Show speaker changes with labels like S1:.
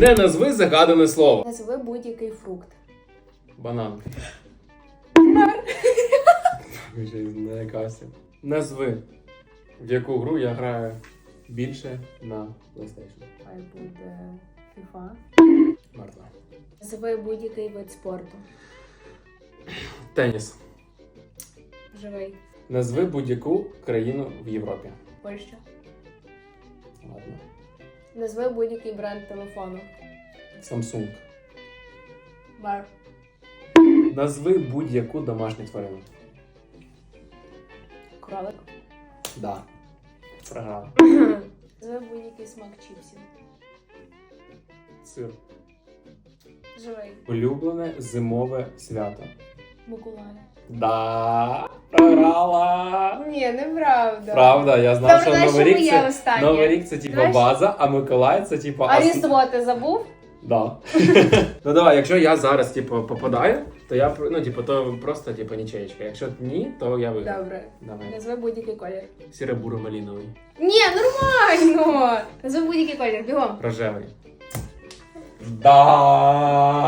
S1: Не назви загадане слово.
S2: Назви будь-який фрукт.
S1: Банан. Вже налякався. Назви, в яку гру я граю більше на PlayStation.
S2: Хай буде FIFA.
S1: Мертва.
S2: Назви будь-який вид спорту.
S1: Теніс.
S2: Живий.
S1: Назви будь-яку країну в Європі.
S2: Польща. Назви будь-який бренд телефону.
S1: Samsung.
S2: Бар.
S1: Назви будь-яку домашню тварину.
S2: Кролик.
S1: Да. Програла.
S2: Назви будь-який смак чіпсів.
S1: Сир.
S2: Живий.
S1: Улюблене зимове свято.
S2: Миколай.
S1: Да. Програла.
S2: Ні, неправда.
S1: Правда, я знав,
S2: Добре,
S1: що
S2: знаєш,
S1: Новий рік це? Новий рік це типа
S2: Знаєш-
S1: база, а Миколай це типа
S2: А
S1: ас-
S2: Різдво ти забув?
S1: Да. ну давай, якщо я зараз типу, попадаю, то я пр- ну, типу, то просто типу, нічеєчка. Якщо ні, то я виграв.
S2: Добре.
S1: Давай.
S2: Назви будь-який колір.
S1: Сіре буро маліновий.
S2: Ні, нормально. Назви будь-який колір. Бігом.
S1: Рожевий. Да.